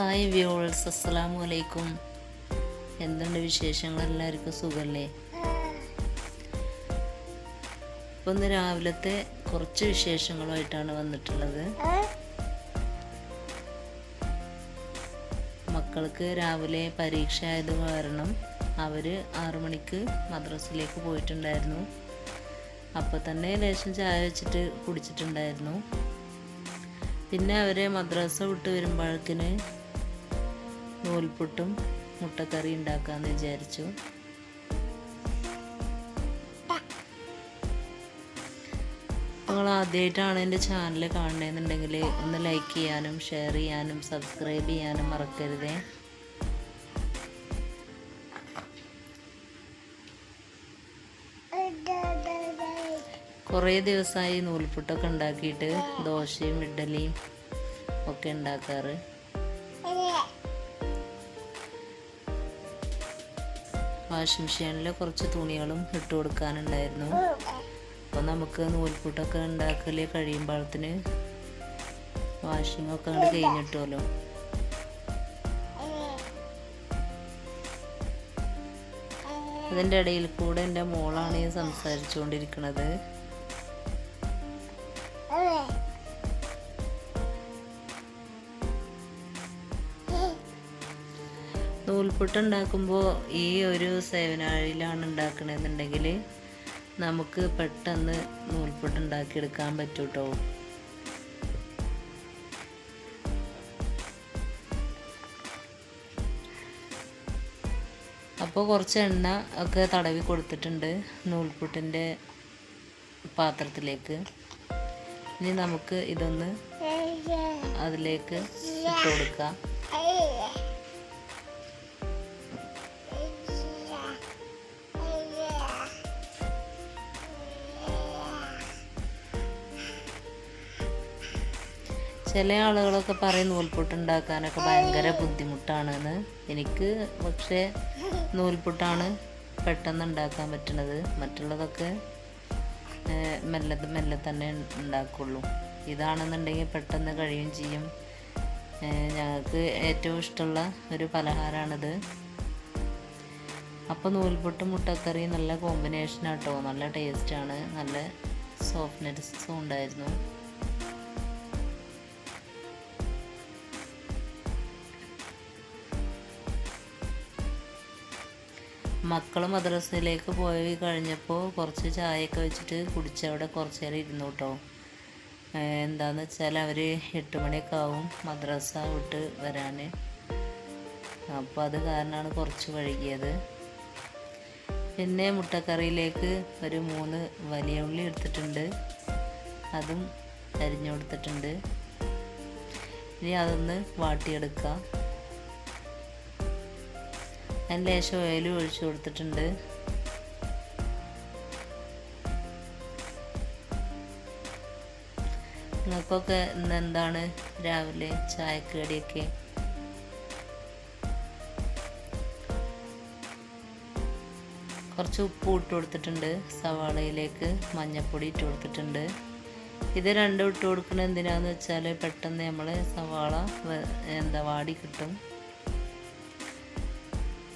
Hi viewers അസ്സലാമു അലൈക്കും. എന്തുണ്ട് വിശേഷങ്ങൾ? എല്ലാവർക്കും സുഖമല്ലേ ഇപ്പം ഇന്ന് രാവിലത്തെ കുറച്ച് വിശേഷങ്ങളുമായിട്ടാണ് വന്നിട്ടുള്ളത്. മക്കൾക്ക് രാവിലെ പരീക്ഷ ആയത് കാരണം അവർ മണിക്ക് മദ്രസയിലേക്ക് പോയിട്ടുണ്ടായിരുന്നു. അപ്പോൾ തന്നെ ലേശം ചായ വെച്ചിട്ട് കുടിച്ചിട്ടുണ്ടായിരുന്നു. പിന്നെ അവരെ മദ്രസ വിട്ട് വരുമ്പോഴേക്കിന് നൂൽപുട്ടും മുട്ടക്കറി ഉണ്ടാക്കാമെന്ന് വിചാരിച്ചു. നിങ്ങൾ ആദ്യമായിട്ടാണ് എന്റെ ചാനൽ കാണണമെന്നുണ്ടെങ്കിൽ ഒന്ന് ലൈക്ക് ചെയ്യാനും ഷെയർ ചെയ്യാനും സബ്സ്ക്രൈബ് ചെയ്യാനും മറക്കരുതേ. കുറേ ദിവസമായി നൂൽപുട്ടൊക്കെ ഉണ്ടാക്കിയിട്ട് ദോശയും ഇഡ്ഡലിയും ഒക്കെ ഉണ്ടാക്കാറ്. വാഷിംഗ് മെഷീനിൽ കുറച്ച് തുണികളും ഇട്ട് കൊടുക്കാനുണ്ടായിരുന്നു. അപ്പോൾ നമുക്ക് നൂൽപുട്ടൊക്കെ ഉണ്ടാക്കൽ കഴിയുമ്പോഴത്തിന് വാഷിംഗ് ഒക്കെ അങ്ങോട്ട് കഴിഞ്ഞിട്ടുമല്ലോ അതിന്റെ ഇടയിൽ കൂടെ എന്റെ മോളാണ് സംസാരിച്ചുകൊണ്ടിരിക്കുന്നത് നൂൽപുട്ട് ഉണ്ടാക്കുമ്പോൾ ഈ ഒരു സേവനാഴിയിലാണ് ഉണ്ടാക്കണമെന്നുണ്ടെങ്കിൽ നമുക്ക് പെട്ടെന്ന് നൂൽപുട്ട് ഉണ്ടാക്കിയെടുക്കാൻ പറ്റും കേട്ടോ അപ്പോൾ കുറച്ച് എണ്ണ ഒക്കെ തടവി കൊടുത്തിട്ടുണ്ട് നൂൽപുട്ടിന്റെ പാത്രത്തിലേക്ക്. ഇനി നമുക്ക് ഇതൊന്ന് അതിലേക്ക് ഇട്ട് കൊടുക്കാം. ചില ആളുകളൊക്കെ പറയും നൂൽപുട്ട് ഉണ്ടാക്കാനൊക്കെ ഭയങ്കര ബുദ്ധിമുട്ടാണെന്ന്. എനിക്ക് പക്ഷേ നൂൽപുട്ടാണ് പെട്ടെന്ന് ഉണ്ടാക്കാൻ പറ്റുന്നത് മറ്റുള്ളതൊക്കെ മെല്ലെ മെല്ലെ തന്നെ ഉണ്ടാക്കുള്ളൂ. ഇതാണെന്നുണ്ടെങ്കിൽ പെട്ടെന്ന് കഴിയും ചെയ്യും. ഞങ്ങൾക്ക് ഏറ്റവും ഇഷ്ടമുള്ള ഒരു പലഹാരമാണിത് അപ്പോൾ നൂൽപുട്ടും മുട്ടക്കറി നല്ല കോമ്പിനേഷൻ ആട്ടോ നല്ല ടേസ്റ്റാണ്. നല്ല സോഫ്റ്റ്നെസ്സും ഉണ്ടായിരുന്നു. മക്കൾ മദ്രസയിലേക്ക് പോയി കഴിഞ്ഞപ്പോൾ കുറച്ച് ചായയൊക്കെ വെച്ചിട്ട് കുടിച്ച് അവിടെ കുറച്ച് നേരം ഇരുന്നു കേട്ടോ. എന്താണെന്ന് വെച്ചാൽ അവർ എട്ട് മണിയൊക്കെ ആവും മദ്രസ വിട്ട് വരാൻ അപ്പോൾ അത് കാരണമാണ് കുറച്ച് വൈകിയത്. പിന്നെ മുട്ടക്കറിയിലേക്ക് ഒരു മൂന്ന് വലിയ ഉള്ളി എടുത്തിട്ടുണ്ട്. അതും അരിഞ്ഞു കൊടുത്തിട്ടുണ്ട്. ഇനി അതൊന്ന് വാട്ടിയെടുക്കാം. അതിന് ലേശം ഓയിലും ഒഴിച്ചു കൊടുത്തിട്ടുണ്ട്. നിങ്ങൾക്കൊക്കെ ഇന്ന് എന്താണ് രാവിലെ ചായക്കടിയൊക്കെ കുറച്ച് ഉപ്പ് ഇട്ട് കൊടുത്തിട്ടുണ്ട്. സവാളയിലേക്ക് മഞ്ഞൾപ്പൊടി ഇട്ട് കൊടുത്തിട്ടുണ്ട്. ഇത് രണ്ടും ഇട്ട് കൊടുക്കുന്നത് എന്തിനാന്ന് വെച്ചാൽ പെട്ടെന്ന് നമ്മൾ സവാള എന്താ വാടി കിട്ടും.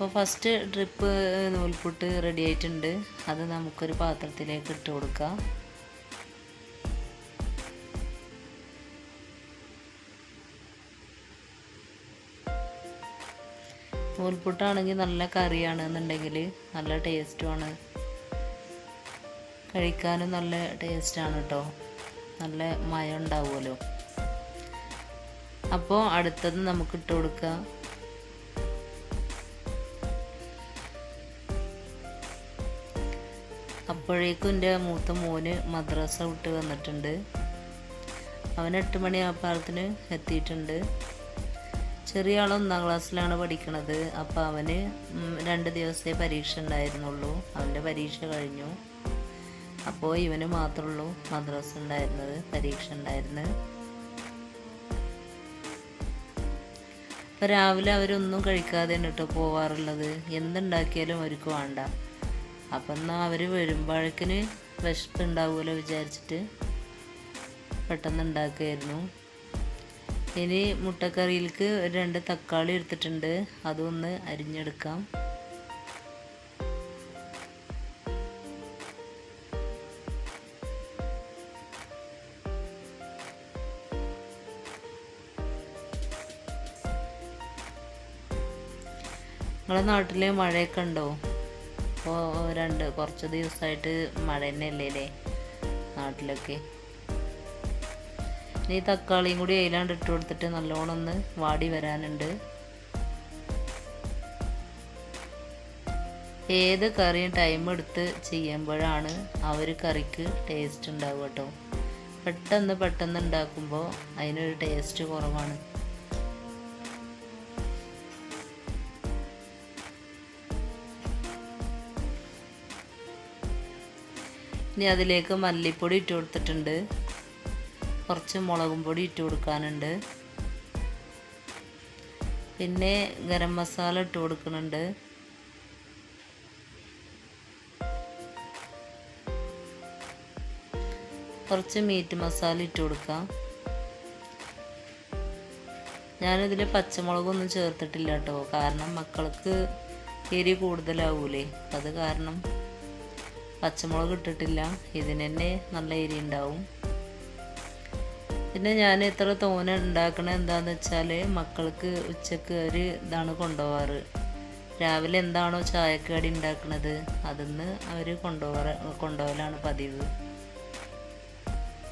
അപ്പോൾ ഫസ്റ്റ് ഡ്രിപ്പ് നൂൽപുട്ട് റെഡി ആയിട്ടുണ്ട്. അത് നമുക്കൊരു പാത്രത്തിലേക്ക് ഇട്ട് കൊടുക്കാം. നൂൽപുട്ടാണെങ്കിൽ നല്ല കറിയാണ് എന്നുണ്ടെങ്കിൽ നല്ല ടേസ്റ്റുമാണ്. കഴിക്കാനും നല്ല ടേസ്റ്റാണ് കേട്ടോ നല്ല മയം ഉണ്ടാവുമല്ലോ. അപ്പോൾ അടുത്തത് നമുക്ക് ഇട്ട് കൊടുക്കാം. അപ്പോഴേക്കും എന്റെ മൂത്ത മോന് മദ്രസ വിട്ട് വന്നിട്ടുണ്ട്. അവൻ എട്ട് മണിയാകുമ്പോഴത്തിന് എത്തിയിട്ടുണ്ട്. ചെറിയ ആൾ ഒന്നാം ക്ലാസ്സിലാണ് പഠിക്കണത്. അപ്പോൾ അവന് രണ്ട് ദിവസത്തെ പരീക്ഷ ഉണ്ടായിരുന്നുള്ളൂ. അവന്റെ പരീക്ഷ കഴിഞ്ഞു. അപ്പോൾ ഇവന് മാത്രമേ ഉള്ളൂ മദ്രസ ഉണ്ടായിരുന്നത് പരീക്ഷ ഉണ്ടായിരുന്നത്. അപ്പോൾ രാവിലെ അവരൊന്നും കഴിക്കാതെയാണ് കേട്ടോ പോവാറുള്ളത്. എന്തുണ്ടാക്കിയാലും അവർക്ക് വേണ്ട. അപ്പം എന്നാൽ അവർ വരുമ്പോഴേക്കിന് വിശപ്പ് ഉണ്ടാവുമല്ലോ വിചാരിച്ചിട്ട് പെട്ടെന്ന് ഉണ്ടാക്കുമായിരുന്നു ഇനി മുട്ടക്കറിയിലേക്ക് രണ്ട് തക്കാളി എടുത്തിട്ടുണ്ട്. അതൊന്ന് അരിഞ്ഞെടുക്കാം. നിങ്ങളുടെ നാട്ടിലെ മഴയൊക്കെ ഉണ്ടോ? ഇപ്പോൾ രണ്ട് കുറച്ച് ദിവസമായിട്ട് മഴ തന്നെ അല്ലേ നാട്ടിലൊക്കെ. ഇനി തക്കാളിയും കൂടി അതിലാണ്ട് ഇട്ട് കൊടുത്തിട്ട് നല്ലോണം ഒന്ന് വാടി വരാനുണ്ട്. ഏത് കറിയും ടൈം എടുത്ത് ചെയ്യുമ്പോഴാണ് ആ ഒരു കറിക്ക് ടേസ്റ്റ് ഉണ്ടാവുക കേട്ടോ പെട്ടെന്ന് പെട്ടെന്ന് ഉണ്ടാക്കുമ്പോൾ അതിനൊരു ടേസ്റ്റ് കുറവാണ്. ഇനി അതിലേക്ക് മല്ലിപ്പൊടി ഇട്ട് കൊടുത്തിട്ടുണ്ട്. കുറച്ച് മുളകും പൊടി ഇട്ട് കൊടുക്കാനുണ്ട്. പിന്നെ ഗരം മസാല ഇട്ട് കൊടുക്കുന്നുണ്ട്. കുറച്ച് മീറ്റ് മസാല ഇട്ട് കൊടുക്കാം. ഞാനിതിൽ പച്ചമുളകൊന്നും ചേർത്തിട്ടില്ല കേട്ടോ. കാരണം മക്കൾക്ക് എരി കൂടുതലാവൂലേ. അത് കാരണം പച്ചമുളക് ഇട്ടിട്ടില്ല. ഇതിന് തന്നെ നല്ല എരി ഉണ്ടാവും. പിന്നെ ഞാൻ ഇത്ര തോന ഉണ്ടാക്കണത് എന്താന്ന് വെച്ചാൽ മക്കൾക്ക് ഉച്ചയ്ക്ക് ഒരു ഇതാണ് കൊണ്ടുപോകാറ് രാവിലെ എന്താണോ ചായക്കടി ഉണ്ടാക്കുന്നത് അതിന്ന് അവർ കൊണ്ടുപോകാറ് കൊണ്ടുപോകലാണ് പതിവ്.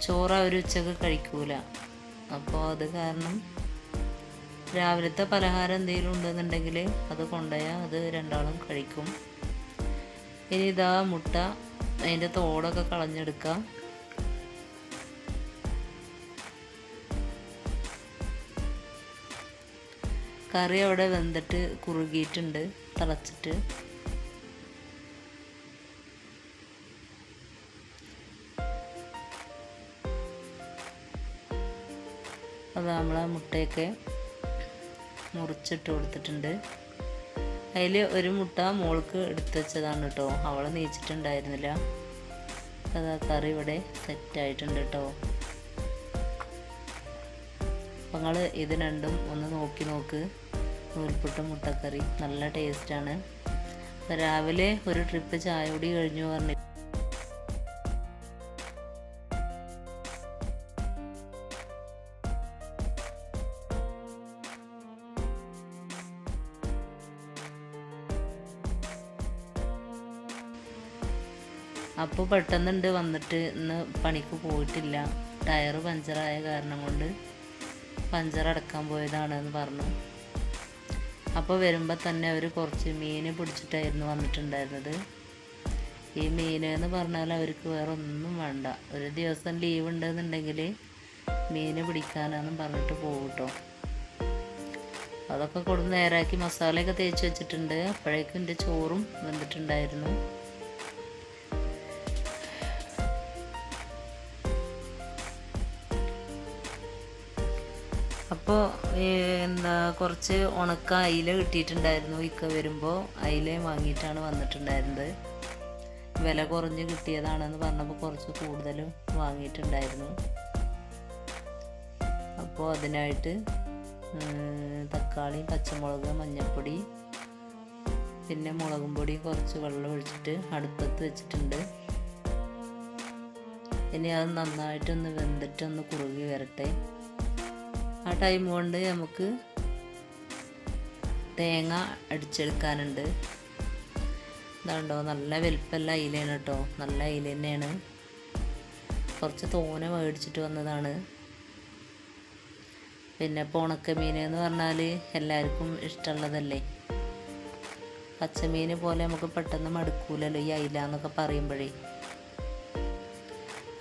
ചോറ് അവർ ഉച്ചയ്ക്ക് കഴിക്കൂല. അപ്പോൾ അത് കാരണം രാവിലത്തെ പലഹാരം എന്തെങ്കിലും ഉണ്ടെന്നുണ്ടെങ്കിൽ അത് കൊണ്ടുപോയാൽ അത് രണ്ടാളും കഴിക്കും. ഇനി ഇതാ മുട്ട അതിന്റെ തോടൊക്കെ കളഞ്ഞെടുക്കാം. കറി അവിടെ വെന്തിട്ട് കുറുകിയിട്ടുണ്ട് തിളച്ചിട്ട്. അത് നമ്മൾ മുട്ടയൊക്കെ മുറിച്ചിട്ട് കൊടുത്തിട്ടുണ്ട്. അതിൽ ഒരു മുട്ട മോൾക്ക് എടുത്തുവെച്ചതാണ് കേട്ടോ. അവൾ നീച്ചിട്ടുണ്ടായിരുന്നില്ല. അതാ കറി ഇവിടെ സെറ്റായിട്ടുണ്ട് കേട്ടോ. അപ്പം നിങ്ങൾ ഇത് രണ്ടും ഒന്ന് നോക്കി നോക്ക്. നൂൽപ്പുട്ട മുട്ടക്കറി നല്ല ടേസ്റ്റാണ്. രാവിലെ ഒരു ട്രിപ്പ് ചായ കൂടി കഴിഞ്ഞു പറഞ്ഞു അപ്പോൾ പെട്ടെന്നുണ്ട് വന്നിട്ട് ഇന്ന് പണിക്ക് പോയിട്ടില്ല. ടയർ പഞ്ചറായ കാരണം കൊണ്ട് പഞ്ചർ അടക്കാൻ പോയതാണെന്ന് പറഞ്ഞു. അപ്പോൾ വരുമ്പോൾ തന്നെ അവർ കുറച്ച് മീൻ പിടിച്ചിട്ടായിരുന്നു വന്നിട്ടുണ്ടായിരുന്നത്. ഈ മീൻ എന്ന് പറഞ്ഞാൽ അവർക്ക് വേറെ ഒന്നും വേണ്ട. ഒരു ദിവസം ലീവ് ഉണ്ടെന്നുണ്ടെങ്കിൽ മീൻ പിടിക്കാനാണെന്ന് പറഞ്ഞിട്ട് പോകും കേട്ടോ അതൊക്കെ കൊടുന്ന് നേരാക്കി മസാലയൊക്കെ തേച്ച് വെച്ചിട്ടുണ്ട്. അപ്പോഴേക്കും എന്റെ ചോറും വെന്തിട്ടുണ്ടായിരുന്നു അപ്പോൾ എന്താ കുറച്ച് ഉണക്ക അയില കിട്ടിയിട്ടുണ്ടായിരുന്നു. ഇക്ക വരുമ്പോൾ അയില വാങ്ങിയിട്ടാണ് വന്നിട്ടുണ്ടായിരുന്നത്. വില കുറഞ്ഞ് കിട്ടിയതാണെന്ന് പറഞ്ഞപ്പോൾ കുറച്ച് കൂടുതലും വാങ്ങിയിട്ടുണ്ടായിരുന്നു. അപ്പോൾ അതിനായിട്ട് തക്കാളി പച്ചമുളക് മഞ്ഞൾപ്പൊടി പിന്നെ മുളകും പൊടി കുറച്ച് വെള്ളം ഒഴിച്ചിട്ട് അടുപ്പത്ത് വെച്ചിട്ടുണ്ട്. ഇനി അത് നന്നായിട്ടൊന്ന് വെന്തിട്ടൊന്ന് കുറുകി വരട്ടെ. ആ ടൈം കൊണ്ട് നമുക്ക് തേങ്ങ അടിച്ചെടുക്കാനുണ്ട്. ഇതാണ്ടോ നല്ല വലിപ്പമല്ല അയിലാണ് കേട്ടോ. നല്ല അയില തന്നെയാണ്. കുറച്ച് തോന മേടിച്ചിട്ട് വന്നതാണ്. പിന്നെ ഇപ്പോൾ ഉണക്കമീൻ എന്ന് പറഞ്ഞാൽ എല്ലാവർക്കും ഇഷ്ടമുള്ളതല്ലേ? പച്ചമീൻ പോലെ നമുക്ക് പെട്ടെന്ന് മടുക്കൂലല്ലോ ഈ അയില എന്നൊക്കെ പറയുമ്പോഴേ.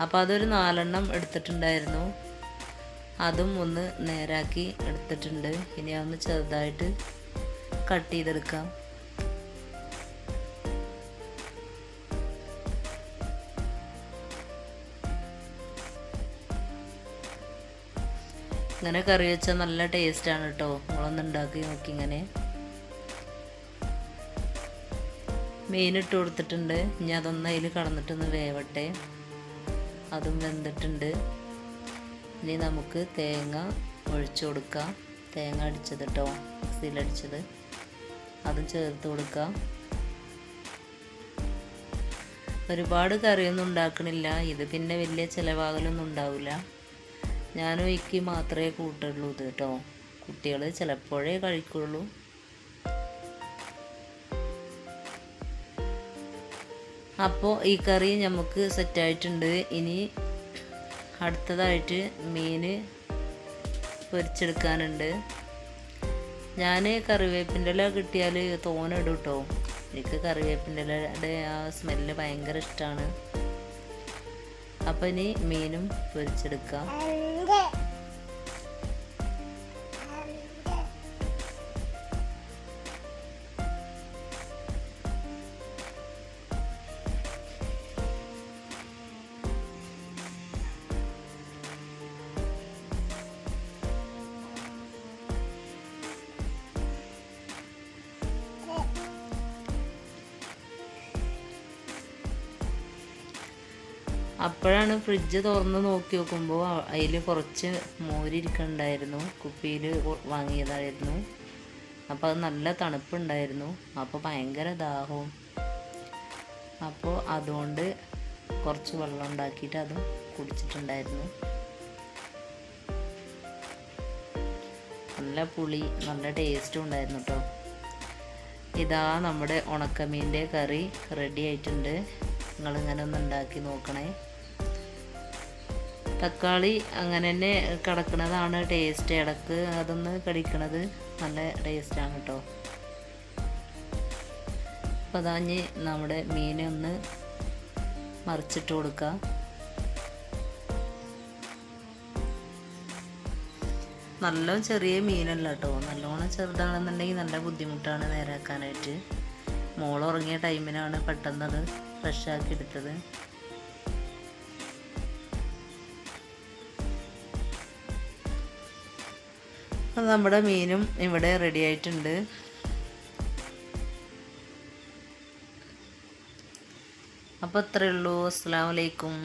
അപ്പോൾ അതൊരു നാലെണ്ണം എടുത്തിട്ടുണ്ടായിരുന്നു. അതും ഒന്ന് നേരാക്കി എടുത്തിട്ടുണ്ട്. ഇനി ഒന്ന് ചെറുതായിട്ട് കട്ട് ചെയ്തെടുക്കാം. ഇങ്ങനെ കറി വെച്ചാൽ നല്ല ടേസ്റ്റാണ് കേട്ടോ. നമ്മളൊന്ന് ഉണ്ടാക്കി നോക്കി ഇങ്ങനെ. മീനിട്ട് കൊടുത്തിട്ടുണ്ട്. ഇനി അതൊന്ന് അതിൽ കടന്നിട്ടൊന്ന് വേവട്ടെ. അതും വെന്തിട്ടുണ്ട്. ഇനി നമുക്ക് തേങ്ങ ഒഴിച്ചു കൊടുക്കുക തേങ്ങ അടിച്ചത് കേട്ടോ മിക്സിയിലടിച്ചത്. അതും ചേർത്ത് കൊടുക്കാം. ഒരുപാട് കറിയൊന്നും ഉണ്ടാക്കണില്ല. ഇത് പിന്നെ വലിയ ചിലവാകലൊന്നും ഉണ്ടാവില്ല ഞാനും ഇക്ക് മാത്രമേ കൂട്ടുള്ളൂ ഇത് കേട്ടോ കുട്ടികൾ ചിലപ്പോഴേ കഴിക്കുള്ളൂ. അപ്പോൾ ഈ കറി നമുക്ക് സെറ്റായിട്ടുണ്ട് ഇനി അടുത്തതായിട്ട് മീൻ പൊരിച്ചെടുക്കാനുണ്ട്. ഞാൻ കറിവേപ്പിന്റെ ഇല കിട്ടിയാൽ തോനെ ഇടും കേട്ടോ എനിക്ക് കറിവേപ്പിന്റെ ഇലയുടെ ആ സ്മെല്ല് ഭയങ്കര ഇഷ്ടമാണ് അപ്പം ഇനി മീനും പൊരിച്ചെടുക്കാം. അപ്പോഴാണ് ഫ്രിഡ്ജ് തുറന്ന് നോക്കി നോക്കുമ്പോൾ അതിൽ കുറച്ച് മോരിരിക്കണ്ടായിരുന്നു. കുപ്പിയിൽ വാങ്ങിയതായിരുന്നു. അപ്പോൾ അത് നല്ല തണുപ്പുണ്ടായിരുന്നു. അപ്പോൾ ഭയങ്കര ദാഹവും. അപ്പോൾ അതുകൊണ്ട് കുറച്ച് വെള്ളം ഉണ്ടാക്കിയിട്ട് അതും കുടിച്ചിട്ടുണ്ടായിരുന്നു. നല്ല പുളി നല്ല ടേസ്റ്റും ഉണ്ടായിരുന്നു കേട്ടോ ഇതാ നമ്മുടെ ഉണക്കമീന്റെ കറി റെഡി ആയിട്ടുണ്ട്. നിങ്ങളിങ്ങനെ ഒന്ന് ഉണ്ടാക്കി നോക്കണേ. തക്കാളി അങ്ങനെ തന്നെ കിടക്കുന്നതാണ് ടേസ്റ്റ് ഇടയ്ക്ക് അതൊന്ന് കടിക്കണത് നല്ല ടേസ്റ്റാണ് കേട്ടോ അപ്പോൾ അതാഞ്ഞ് നമ്മുടെ മീനെ ഒന്ന് മറിച്ചിട്ട് കൊടുക്കുക നല്ല ചെറിയ മീനല്ല കേട്ടോ നല്ലോണം ചെറുതാണെന്നുണ്ടെങ്കിൽ നല്ല ബുദ്ധിമുട്ടാണ് നേരാക്കാനായിട്ട്. മോൾ ഉറങ്ങിയ ടൈമിനാണ് പെട്ടെന്നത് ഫ്രഷ് ഫ്രഷാക്കി എടുത്തത്. അപ്പം നമ്മുടെ മീനും ഇവിടെ റെഡി ആയിട്ടുണ്ട്. അപ്പോൾ അത്രയേ ഉള്ളൂ. അസ്സാം വലൈക്കും